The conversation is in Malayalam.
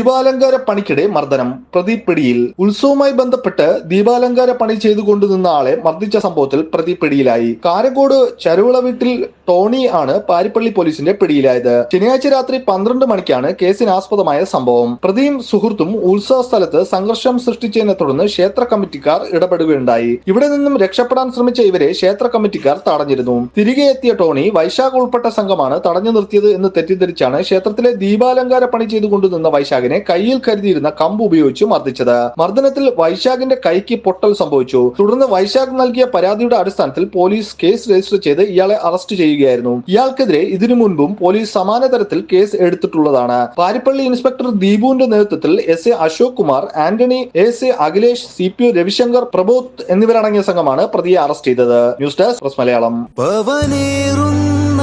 ദീപാലങ്കാര പണിക്കിടെ മർദ്ദനം. പ്രതി പിടിയിൽ ഉത്സവവുമായി ബന്ധപ്പെട്ട് ദീപാലങ്കാര പണി ചെയ്തുകൊണ്ട് നിന്ന ആളെ മർദ്ദിച്ച സംഭവത്തിൽ പ്രതി പിടിയിലായി. കാരക്കോട് ചരുവള വീട്ടിൽ ടോണി ആണ് പാരിപ്പള്ളി പോലീസിന്റെ പിടിയിലായത്. ശനിയാഴ്ച രാത്രി പന്ത്രണ്ട് മണിക്കാണ് കേസിനാസ്പദമായ സംഭവം. പ്രതിയും സുഹൃത്തും ഉത്സവ സ്ഥലത്ത് സംഘർഷം സൃഷ്ടിച്ചതിനെ തുടർന്ന് ക്ഷേത്ര കമ്മിറ്റിക്കാർ ഇടപെടുകയുണ്ടായി. ഇവിടെ നിന്നും രക്ഷപ്പെടാൻ ശ്രമിച്ച ഇവരെ ക്ഷേത്ര കമ്മിറ്റിക്കാർ തടഞ്ഞിരുന്നു. തിരികെ എത്തിയ ടോണി വൈശാഖ് ഉൾപ്പെട്ട സംഘമാണ് തടഞ്ഞു നിർത്തിയത് എന്ന് തെറ്റിദ്ധരിച്ചാണ് ക്ഷേത്രത്തിലെ ദീപാലങ്കാര പണി ചെയ്തുകൊണ്ട് നിന്ന വൈശാഖിനെ കയ്യിൽ കരുതിയിരുന്ന കമ്പ് ഉപയോഗിച്ച് മർദ്ദിച്ചത്. മർദ്ദനത്തിൽ വൈശാഖിന്റെ കൈക്ക് പൊട്ടൽ സംഭവിച്ചു. തുടർന്ന് വൈശാഖ് നൽകിയ പരാതിയുടെ അടിസ്ഥാനത്തിൽ പോലീസ് കേസ് രജിസ്റ്റർ ചെയ്ത് ഇയാളെ അറസ്റ്റ് ചെയ്യുകയായിരുന്നു. ഇയാൾക്കെതിരെ ഇതിനു മുൻപും പോലീസ് സമാന തരത്തിൽ കേസ് എടുത്തിട്ടുള്ളതാണ്. പാരിപ്പള്ളി ഇൻസ്പെക്ടർ ദീപുവിന്റെ നേതൃത്വത്തിൽ S A Ashok Kumar Antony S A Akhilesh C P O Ravishankar Prabodh എന്നിവരടങ്ങിയ സംഘമാണ് പ്രതിയെ അറസ്റ്റ് ചെയ്തത്. News desk press Malayalam. പവനേറുന്ന